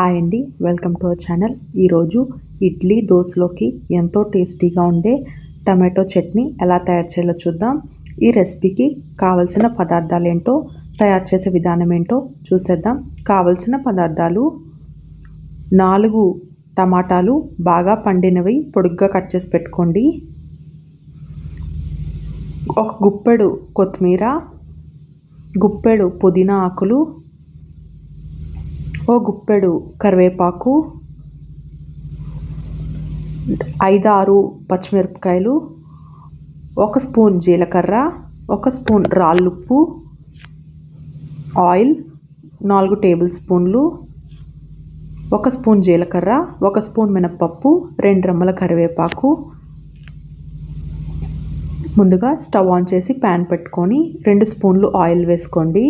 Hi అండి. Welcome to our channel. ఈరోజు ఇడ్లీ దోశలోకి ఎంతో టేస్టీగా ఉండే టమాటో చట్నీ ఎలా తయారు చేయాలో చూద్దాం. ఈ రెసిపీకి కావలసిన పదార్థాలు ఏంటో తయారు చేసే విధానం ఏంటో చూసేద్దాం. కావలసిన పదార్థాలు నాలుగు టమాటాలు బాగా పండినవి పొడుగ్గా కట్ చేసి పెట్టుకోండి. ఒక గుప్పెడు కొత్తిమీర గుప్పెడు పుదీనా ఆకులు ఓ గుప్పెడు కరివేపాకు ఐదారు పచ్చిమిరపకాయలు ఒక స్పూన్ జీలకర్ర ఒక స్పూన్ రాళ్ళుప్పు ఆయిల్ నాలుగు టేబుల్ స్పూన్లు ఒక స్పూన్ జీలకర్ర ఒక స్పూన్ మినప్పప్పు రెండు రమ్మల కరివేపాకు. ముందుగా స్టవ్ ఆన్ చేసి ప్యాన్ పెట్టుకొని రెండు స్పూన్లు ఆయిల్ వేసుకోండి.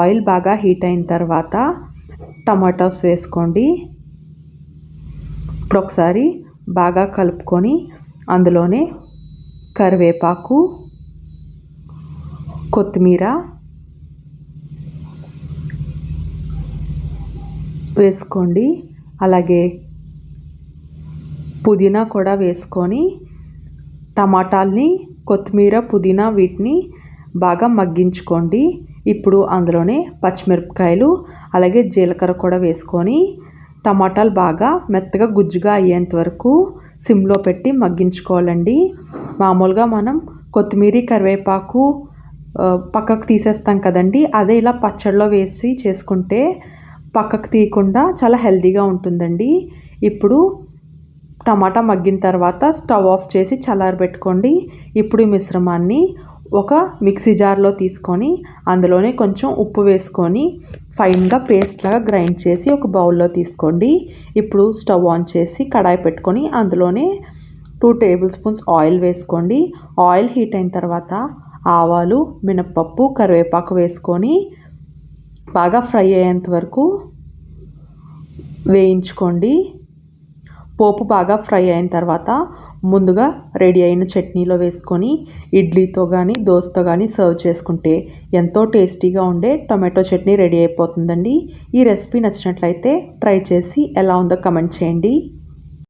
ఆయిల్ బాగా హీట్ అయిన తర్వాత టమాటాస్ వేసుకోండి. ఇప్పుడు ఒకసారి బాగా కలుపుకొని అందులోనే కరివేపాకు కొత్తిమీర వేసుకోండి. అలాగే పుదీనా కూడా వేసుకొని టమాటాలని కొత్తిమీర పుదీనా వీటిని బాగా మగ్గించుకోండి. ఇప్పుడు అందులోనే పచ్చిమిరపకాయలు అలాగే జీలకర్ర కూడా వేసుకొని టమాటాలు బాగా మెత్తగా గుజ్జుగా అయ్యేంత వరకు సిమ్లో పెట్టి మగ్గించుకోవాలండి. మామూలుగా మనం కొత్తిమీర కరివేపాకు పక్కకు తీసేస్తాం కదండి. అదే ఇలా పచ్చడిలో వేసి చేసుకుంటే పక్కకు తీయకుండా చాలా హెల్తీగా ఉంటుందండి. ఇప్పుడు టమాటా మగ్గిన తర్వాత స్టవ్ ఆఫ్ చేసి చల్లారబెట్టుకోండి. ఇప్పుడు ఈ మిశ్రమాన్ని ఒక మిక్సీ జార్లో తీసుకొని అందులోనే కొంచెం ఉప్పు వేసుకొని ఫైన్గా పేస్ట్ లాగా గ్రైండ్ చేసి ఒక బౌల్లో తీసుకోండి. ఇప్పుడు స్టవ్ ఆన్ చేసి కడాయి పెట్టుకొని అందులోనే టూ టేబుల్ స్పూన్స్ ఆయిల్ వేసుకోండి. ఆయిల్ హీట్ అయిన తర్వాత ఆవాలు మినప్పప్పు కరివేపాకు వేసుకొని బాగా ఫ్రై అయ్యేంత వరకు వేయించుకోండి. పోపు బాగా ఫ్రై అయిన తర్వాత ముందుగా రెడీ అయిన చట్నీలో వేసుకొని ఇడ్లీతో కానీ దోశతో కానీ సర్వ్ చేసుకుంటే ఎంతో టేస్టీగా ఉండే టొమాటో చట్నీ రెడీ అయిపోతుందండి. ఈ రెసిపీ నచ్చినట్లయితే ట్రై చేసి ఎలా ఉందో కమెంట్ చేయండి.